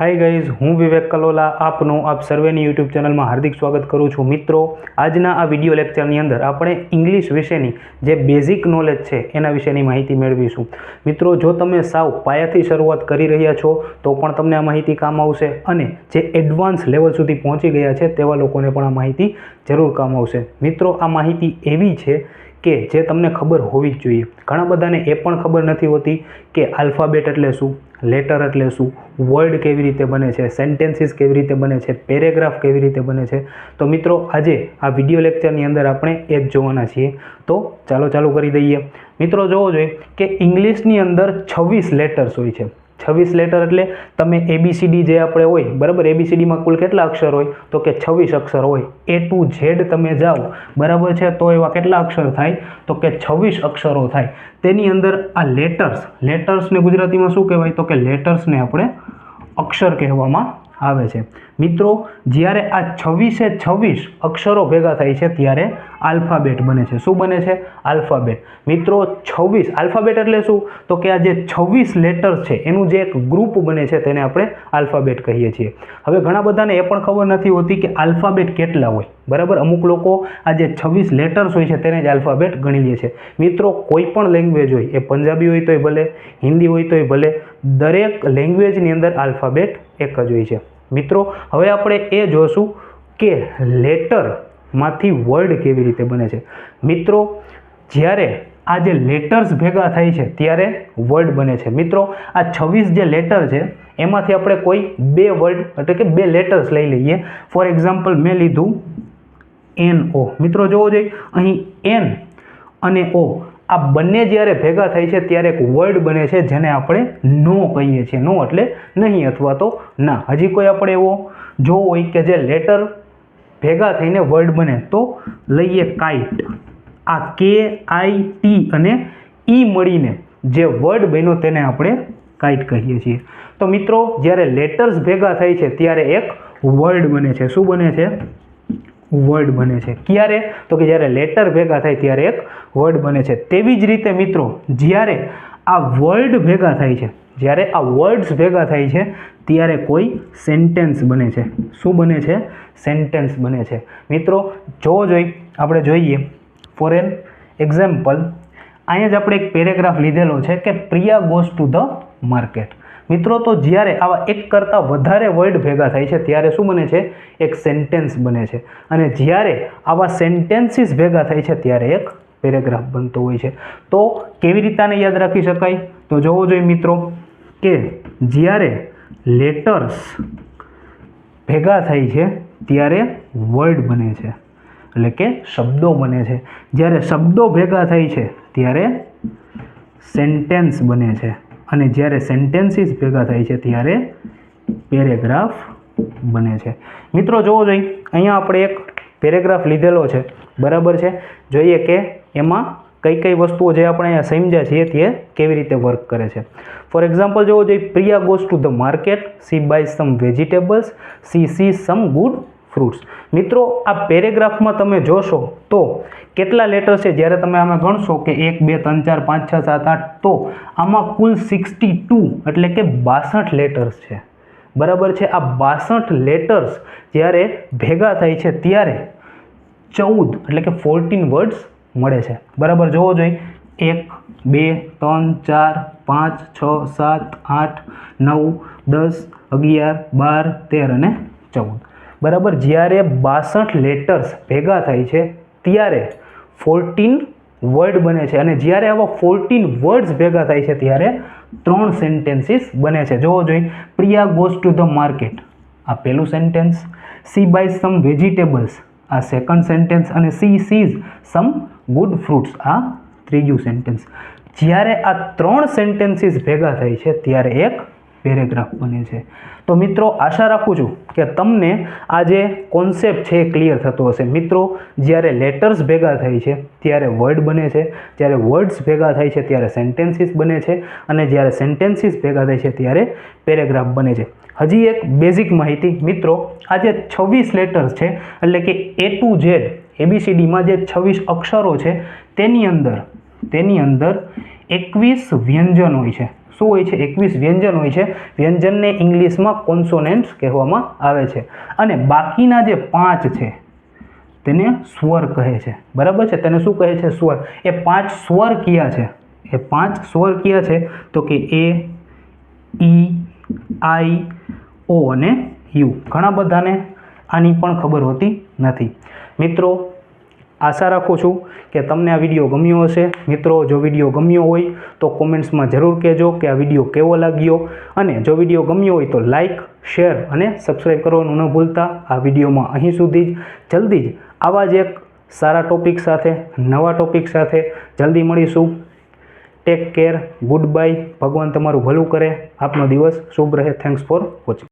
Hi guys હું વિવેક કલોલા, આપનું આપ સર્વેની યુટ્યુબ ચેનલમાં હાર્દિક સ્વાગત કરું છું. મિત્રો, આજના આ વીડિયો લેક્ચરની અંદર આપણે ઇંગ્લિશ વિશેની જે બેઝિક નોલેજ છે, એના વિશેની માહિતી મેળવીશું. મિત્રો, જો તમે સાવ પાયાથી શરૂઆત કરી રહ્યા છો, તો પણ તમને આ માહિતી કામ આવશે અને જે એડવાન્સ લેવલ સુધી પહોંચી ગયા છે, તેવા લોકોને પણ આ માહિતી જરૂર કામ આવશે. મિત્રો, આ માહિતી એવી છે કે જે તમને ખબર હોવી જ જોઈએ. ઘણા બધાને એ પણ ખબર નથી હોતી કે આલ્ફાબેટ એટલે શું લેટર એટલે શું વર્ડ કેવી રીતે બને છે સેન્ટેન્સીસ કેવી રીતે બને છે પેરેગ્રાફ કેવી રીતે બને છે. તો મિત્રો, આજે આ વીડિયો લેક્ચરની અંદર આપણે એ જ જોવાના છીએ. તો ચાલો ચાલુ કરી દઈએ. મિત્રો, જોવો જોઈએ કે ઇંગ્લિશની અંદર છવ્વીસ લેટર્સ હોય છે. છવ્વીસ લેટર એટલે તમે એબીસીડી જે આપણે હોય, બરાબર? એબીસીડીમાં કુલ કેટલા અક્ષર હોય? તો કે છવ્વીસ અક્ષર હોય. એ ટુ ઝેડ તમે જાઓ, બરાબર છે? તો એવા કેટલા અક્ષર થાય? તો કે છવ્વીસ અક્ષરો થાય. તેની અંદર આ લેટર્સ લેટર્સને ગુજરાતીમાં શું કહેવાય? તો કે લેટર્સને આપણે અક્ષર કહેવામાં આવે છે. મિત્રો, જ્યારે આ છવ્વીસે છવ્વીસ અક્ષરો ભેગા થાય છે, ત્યારે આલ્ફાબેટ બને છે. શું બને છે? આલ્ફાબેટ. મિત્રો, છવ્વીસ. આલ્ફાબેટ એટલે શું? તો કે આ જે છવ્વીસ લેટર્સ છે, એનું જે એક ગ્રુપ બને છે, તેને આપણે આલ્ફાબેટ કહીએ છીએ. હવે ઘણા બધાને એ પણ ખબર નથી હોતી કે આલ્ફાબેટ કેટલા હોય. બરાબર? અમુક લોકો આ જે છવ્વીસ લેટર્સ હોય છે, તેને જ આલ્ફાબેટ ગણી લે છે. મિત્રો, કોઈ પણ લેંગ્વેજ હોય, એ પંજાબી હોય તોય ભલે, હિન્દી હોય તોય ભલે, દરેક લેંગ્વેજની અંદર આલ્ફાબેટ એક જ હોય છે. મિત્રો, હવે આપણે એ જોશું કે લેટરમાંથી વર્ડ કેવી રીતે બને છે? મિત્રો, જ્યારે આ જે લેટર્સ ભેગા થાય છે, ત્યારે વર્ડ બને છે. મિત્રો, આ છવ્વીસ જે લેટર છે, એમાંથી આપણે કોઈ બે વર્ડ એટલે કે બે લેટર્સ લઈ લઈએ. ફોર એક્ઝામ્પલ મેં લીધું એન ઓ મિત્રો, જોવો જોઈએ અહીં એન અને ઓ આ બંને જ્યારે ભેગા થાય છે, ત્યારે એક વર્ડ બને છે, જેને આપણે નો કહીએ છીએ. નો એટલે નહીં અથવા તો ના. હજી કોઈ આપણે એવો જોવો હોય કે જે લેટર ભેગા થઈને વર્ડ બને તો લઈએ કાઇટ. આ કે આઈ ટી અને ઈ મળીને જે વર્ડ બન્યો તેને આપણે કાઇટ કહીએ છીએ. તો મિત્રો, જ્યારે લેટર્સ ભેગા થાય છે, ત્યારે એક વર્ડ બને છે. શું બને છે? વર્ડ બને છે. ક્યારે? તો કે જ્યારે લેટર ભેગા થાય ત્યારે એક વર્ડ બને છે. તેવી જ રીતે મિત્રો, જ્યારે આ વર્ડ ભેગા થાય છે જ્યારે આ વર્ડ્સ ભેગા થાય છે, ત્યારે કોઈ સેન્ટેન્સ બને છે. શું બને છે? સેન્ટેન્સ બને છે. મિત્રો જોવો જોઈ આપણે જોઈએ. ફોર એન એક્ઝામ્પલ અહીંયા જ આપણે એક પેરેગ્રાફ લીધેલો છે કે Priya goes to the market મિત્રો, તો જ્યારે આવા એક કરતાં વધારે વર્ડ ભેગા થાય છે, ત્યારે શું બને છે? એક સેન્ટેન્સ બને છે. અને જ્યારે આવા સેન્ટેન્સીસ ભેગા થાય છે, ત્યારે એક પેરેગ્રાફ બનતો હોય છે. તો કેવી રીતે યાદ રાખી શકાય? તો જોવો જોઈએ, મિત્રો. કે જ્યારે લેટર્સ ભેગા થાય છે, ત્યારે વર્ડ બને છે. એટલે કે શબ્દો બને છે. જ્યારે શબ્દો ભેગા થાય છે, ત્યારે સેન્ટેન્સ બને છે. અને જ્યારે સેન્ટેન્સીસ ભેગા થાય છે, ત્યારે પેરેગ્રાફ બને છે. મિત્રો, જોવો જોઈએ અહીંયા આપણે એક પેરેગ્રાફ લીધેલો છે. બરાબર છે? જોઈએ કે એમાં કઈ કઈ વસ્તુઓ જે આપણે અહીંયા સમજ્યા છીએ તે કેવી રીતે વર્ક કરે છે. ફોર એક્ઝામ્પલ જોવો જોઈએ Priya goes to the market she buy some vegetables she see some good fruits મિત્રો, આ પેરેગ્રાફમાં તમે જોશો તો કેટલા લેટર છે? જ્યારે તમે આમાં ગણશો કે એક, બે, ત્રણ, ચાર, પાંચ, છ, સાત, આઠ, તો આમાં કુલ સિક્સટી ટુ એટલે કે બાસઠ લેટર્સ છે. બરાબર છે? આ બાસઠ લેટર્સ જ્યારે ભેગા થાય છે ત્યારે ચૌદ એટલે કે ફોર્ટીન વર્ડ્સ મળે છે. બરાબર જોવો જોઈએ. એક, બે, ત્રણ, ચાર, પાંચ, છ, સાત, આઠ, નવ, દસ, અગિયાર, બાર, તેર અને ચૌદ. બરાબર? જ્યારે બાસઠ લેટર્સ ભેગા થાય છે, ત્યારે ફોર્ટીન વર્ડ બને છે. અને જ્યારે આવા ફોર્ટીન વર્ડ્સ ભેગા થાય છે, ત્યારે ત્રણ સેન્ટેન્સીસ બને છે. જોવો જોઈએ. Priya goes to the market આ પહેલું sentence she buy some vegetables આ સેકન્ડ સેન્ટેન્સ અને she sees some good fruits આ ત્રીજું સેન્ટેન્સ જ્યારે આ ત્રણ સેન્ટેન્સીસ ભેગા થાય છે, ત્યારે એક પેરેગ્રાફ બને છે. તો મિત્રો, આશા રાખું છું કે તમને આ જે કોન્સેપ્ટ છે એ ક્લિયર થતો હશે. મિત્રો, જ્યારે લેટર્સ ભેગા થાય છે, ત્યારે વર્ડ બને છે. જ્યારે વર્ડ્સ ભેગા થાય છે, ત્યારે સેન્ટેન્સીસ બને છે. અને જ્યારે સેન્ટેન્સીસ ભેગા થાય છે, ત્યારે પેરેગ્રાફ બને છે. હજી એક બેઝિક માહિતી. મિત્રો, આ જે છવ્વીસ લેટર્સ છે, એટલે કે એ ટુ ઝેડ એબીસીડીમાં જે છવ્વીસ અક્ષરો છે, તેની અંદર તેની અંદર એકવીસ વ્યંજન હોય છે. શું હોય છે? એકવીસ વ્યંજન હોય છે. વ્યંજનને ઇંગ્લિશમાં કોન્સોનેન્ટ્સ કહેવામાં આવે છે. અને બાકીના જે પાંચ છે, તેને સ્વર કહે છે. બરાબર છે? તેને શું કહે છે? સ્વર. એ પાંચ સ્વર કયા છે? એ પાંચ સ્વર કયા છે? તો કે એ ઈ આઈ ઓ અને યુ. ઘણા બધાને આની પણ ખબર હોતી નથી. મિત્રો, આશા રાખું છું કે તમને આ વીડિયો ગમ્યો હશે. મિત્રો, જો વીડિયો ગમ્યો હોય તો કોમેન્ટ્સમાં જરૂર કહેજો કે આ વીડિયો કેવો લાગ્યો અને જો વીડિયો ગમ્યો હોય તો લાઇક શેર અને સબસ્ક્રાઈબ કરવાનું ન ભૂલતા. આ વિડીયોમાં અહીં સુધી જ જલ્દી જ આવા જ એક સારા ટોપિક સાથે, નવા ટોપિક સાથે જલ્દી મળીશું. ટેક કેર ગુડ બાય ભગવાન તમારું ભલું કરે. આપનો દિવસ શુભ રહે. Thanks for watching